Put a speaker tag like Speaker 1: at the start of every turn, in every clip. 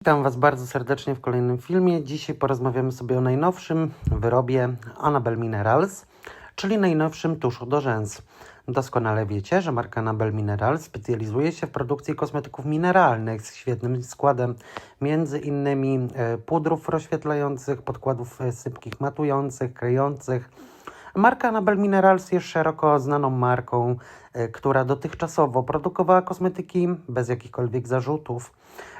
Speaker 1: Witam Was bardzo serdecznie w kolejnym filmie. Dzisiaj porozmawiamy sobie o najnowszym wyrobie Annabelle Minerals, czyli najnowszym tuszu do rzęs. Doskonale wiecie, że marka Annabelle Minerals specjalizuje się w produkcji kosmetyków mineralnych z świetnym składem, między innymi e, pudrów rozświetlających, podkładów e, sypkich matujących, kryjących. Marka Annabelle Minerals jest szeroko znaną marką, e, która dotychczasowo produkowała kosmetyki bez jakichkolwiek zarzutów,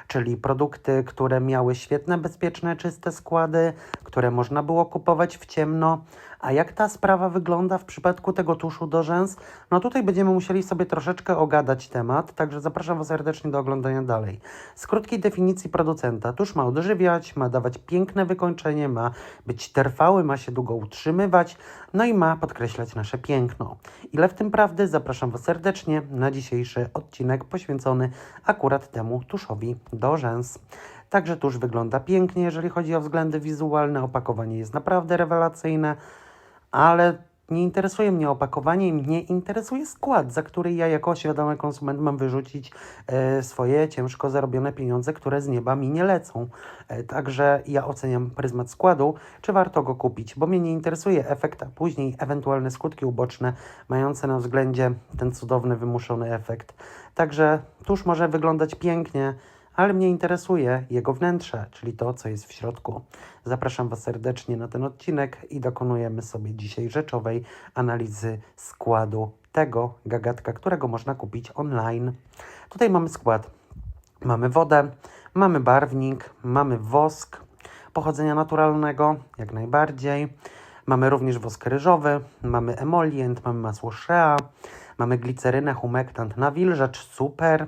Speaker 1: czyli produkty, które miały świetne, bezpieczne, czyste składy, które można było kupować w ciemno. A jak ta sprawa wygląda w przypadku tego tuszu do rzęs? No tutaj będziemy musieli sobie troszeczkę ogadać temat, także zapraszam Was serdecznie do oglądania dalej. Z krótkiej definicji producenta, tusz ma odżywiać, ma dawać piękne wykończenie, ma być trwały, ma się długo utrzymywać, no i ma podkreślać nasze piękno. Ile w tym prawdy? Zapraszam Was serdecznie na dzisiejszy odcinek poświęcony akurat temu tuszowi do rzęs. Także tusz wygląda pięknie, jeżeli chodzi o względy wizualne. Opakowanie jest naprawdę rewelacyjne, ale nie interesuje mnie opakowanie i mnie interesuje skład, za który ja jako świadomy konsument mam wyrzucić e, swoje ciężko zarobione pieniądze, które z nieba mi nie lecą. E, także ja oceniam pryzmat składu, czy warto go kupić, bo mnie nie interesuje efekt, a później ewentualne skutki uboczne mające na względzie ten cudowny, wymuszony efekt. Także tuż może wyglądać pięknie, ale mnie interesuje jego wnętrze, czyli to, co jest w środku. Zapraszam Was serdecznie na ten odcinek i dokonujemy sobie dzisiaj rzeczowej analizy składu tego gagatka, którego można kupić online. Tutaj mamy skład. Mamy wodę, mamy barwnik, mamy wosk pochodzenia naturalnego, jak najbardziej. Mamy również wosk ryżowy, mamy emolient, mamy masło shea, mamy glicerynę, humektant, nawilżacz, super.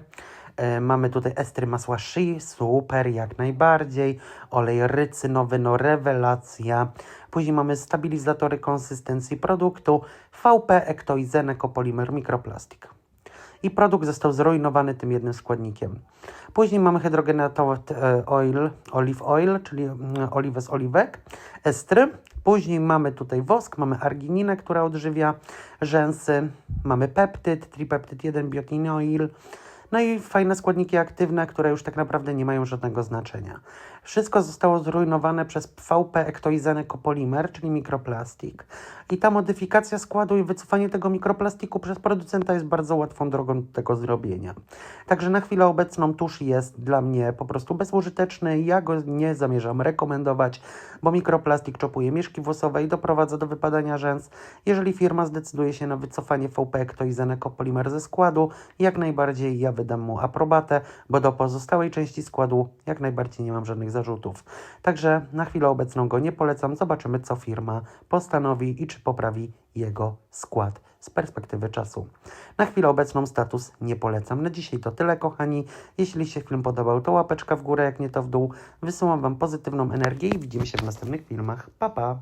Speaker 1: E, Mamy tutaj estry masła shea, super, jak najbardziej. Olej rycynowy, no rewelacja. Później mamy stabilizatory konsystencji produktu, VP, ektoizenę, kopolimer, mikroplastik. I produkt został zrujnowany tym jednym składnikiem. Później mamy hydrogenatowy e, oil, olive oil, czyli mm, oliwę z oliwek, estry. Później mamy tutaj wosk, mamy argininę, która odżywia rzęsy, mamy peptyd, tripeptyd 1, biotinoil, no i fajne składniki aktywne, które już tak naprawdę nie mają żadnego znaczenia. Wszystko zostało zrujnowane przez VP ektoizeny kopolimer, czyli mikroplastik. I ta modyfikacja składu i wycofanie tego mikroplastiku przez producenta jest bardzo łatwą drogą do tego zrobienia. Także na chwilę obecną tusz jest dla mnie po prostu bezużyteczny. Ja go nie zamierzam rekomendować, bo mikroplastik czopuje mieszki włosowe i doprowadza do wypadania rzęs. Jeżeli firma zdecyduje się na wycofanie VP ektoizeny kopolimer ze składu, jak najbardziej ja wydam mu aprobatę, bo do pozostałej części składu jak najbardziej nie mam żadnych zarzutów. Także na chwilę obecną go nie polecam. Zobaczymy, co firma postanowi i czy poprawi jego skład z perspektywy czasu. Na chwilę obecną status nie polecam. Na dzisiaj to tyle, kochani. Jeśli się film podobał, to łapeczka w górę, jak nie to w dół. Wysyłam Wam pozytywną energię i widzimy się w następnych filmach. Pa, pa!